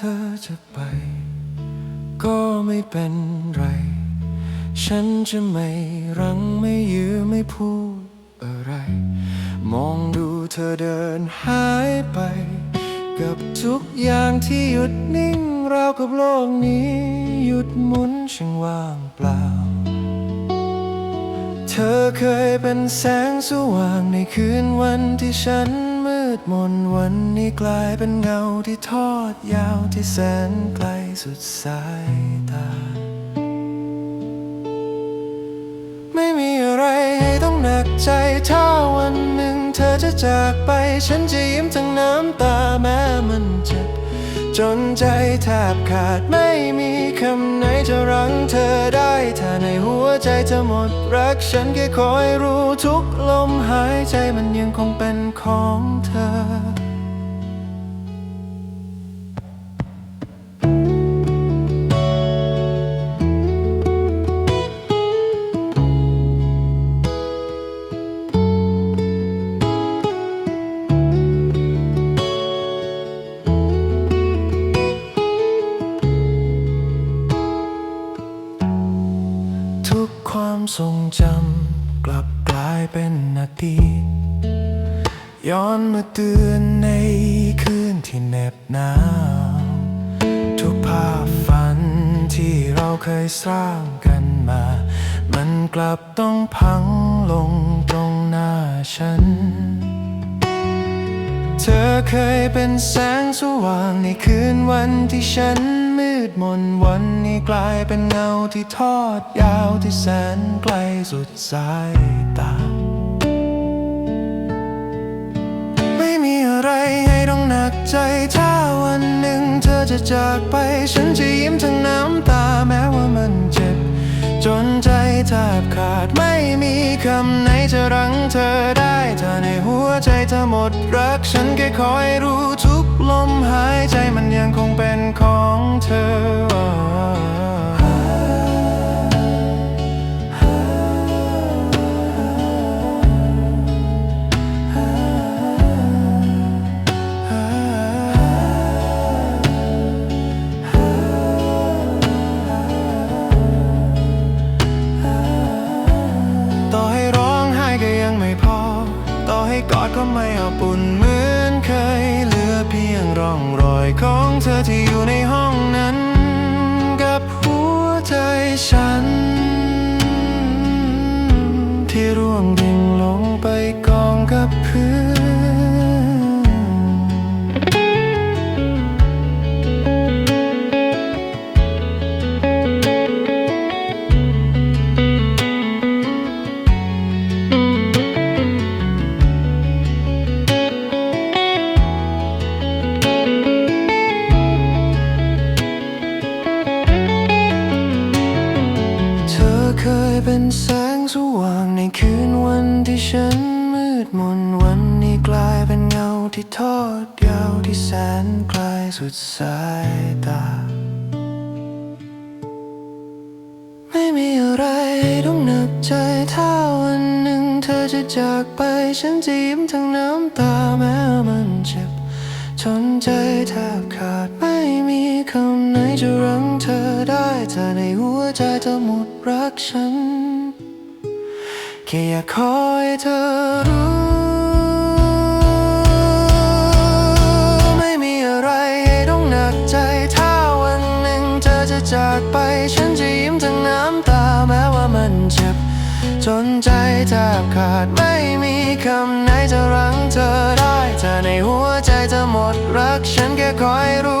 เธอจะไป ก็ไม่เป็นไร ฉันจะไม่รังไม่ยื้อไม่พูดอะไร มองดูเธอเดินหายไป กับทุกอย่างที่หยุดนิ่งราวกับโลกนี้ หยุดหมุนช่างว่างเปล่า เธอเคยเป็นแสงสว่างในคืนวันที่ฉัน มนวันนี้กลายเป็นเงาที่ทอดยาวที่แสนไกลสุดสายตา ไม่มีอะไรให้ต้องหนักใจถ้าวันหนึ่งเธอจะจากไป ฉันจะยิ้มทั้งน้ำตาแม้ จนใจแทบขาดไม่มีคำไหนจะรั้งเธอได้ ถ้าในหัวใจเธอหมดรักฉันแค่คอยรู้ทุกลมหายใจมันยังคงเป็นของเธอ ที ย้อนมาเตือนในคืนที่เหน็บหนาวทุกภาพฝันที่เราเคยสร้างกันมา มันกลับต้องพังลงตรงหน้าฉัน เธอเคยเป็นแสงสว่างในคืนวันที่ฉันมืดมนวันนี้กลายเป็นเงาที่ทอดยาวที่แสนไกลสุดสายตา อะไรให้ต้องหนักใจ ถ้าวันหนึ่งเธอจะจากไป ฉันจะยิ้มทั้งน้ำตาแม้ว่ามันเจ็บ จนใจแทบขาดไม่มีคำไหนจะรั้งเธอได้ถ้าในหัวใจเธอหมดรัก ฉันแค่คอยรู้ทุกลมหายใจมันยังคงเป็นของเธอ กอดก็ไม่อบอุ่นเหมือนเคยเหลือเพียงร่องรอยของเธอที่อยู่ในห้อง เคยเป็นแสงสว่างในคืนวันที่ฉันมืดมนวันนี้กลายเป็นเงาที่ทอดยาวที่แสนไกลสุดสายตา ไม่มีอะไรให้ต้องหนักใจถ้าวันหนึ่งเธอจะจากไปฉันจะยิ้มทั้งน้ำตาแม้มันเจ็บ จนใจแทบขาดไม่มีคำไหนจะรั้งเธอได้ถ้าในหัวใจเธอหมดรักฉัน แค่อยากขอให้เธอรู้ไม่มีอะไรให้ต้องหนักใจถ้าวันหนึ่งเธอจะจากไป ฉันจะยิ้มทั้งน้ำตาแม้ว่ามันเจ็บ จนใจแทบขาดไม่มีคำไหนจะรั้งเธอ ก